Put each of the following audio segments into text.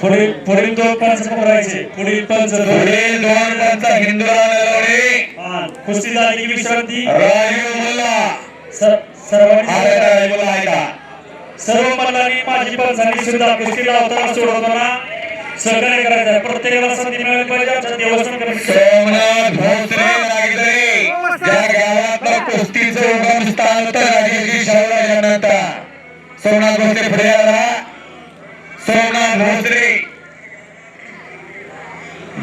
पुढील पुढील दोन पंच पकडायचे पुढील पंच. पुढील दोन पंच हिंदुराव नलवडे विश्रांती? राजीव मुल्ला. सर्वांनी मुल्ला सर्व मल्लांनी माझी पंचांनी सुद्धा कुस्ती लावताना सोडवताना सहकार्य करायचं. प्रत्येकाला संधी मिळाली पाहिजे. आमच्या देवस्थान कमिटी सोमनाथ भोसले नागदरे या गावातलं कुस्तीचं उगम स्थान सोमनाथ भोसले पुढे आला. सोना भोसले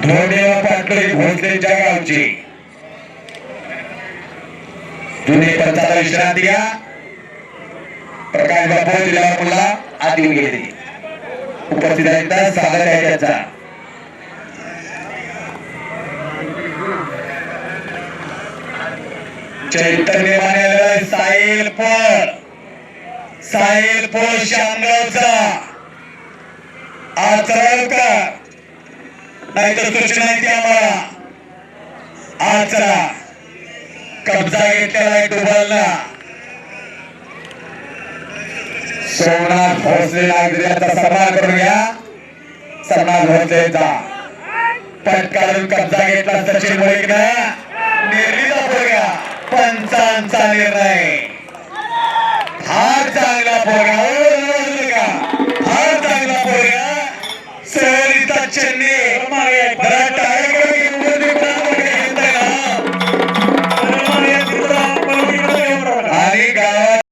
धोडेवा पाटले भोसलेच्या गावचे. जुने पंचाला विश्रांती घ्या प्रकाश बापू जिल्हा मुला आधी गेले. उपस्थित आहेत स्वागत आहे त्याचा. चैतन्य मानेला साहिल पोळ साहिल पोळ शामगावचा. आज का? नाहीतर सूचना येते आम्हाला. आज चला कब्जा घेतलेला आहे डुबलला सोमनाथ भोसले नागरिकांचा सन्मान करूया सन्मान भोसलेचा पटकारून कब्जा घेतला सचिन मुळीकनं Chennai, Amma, Bara,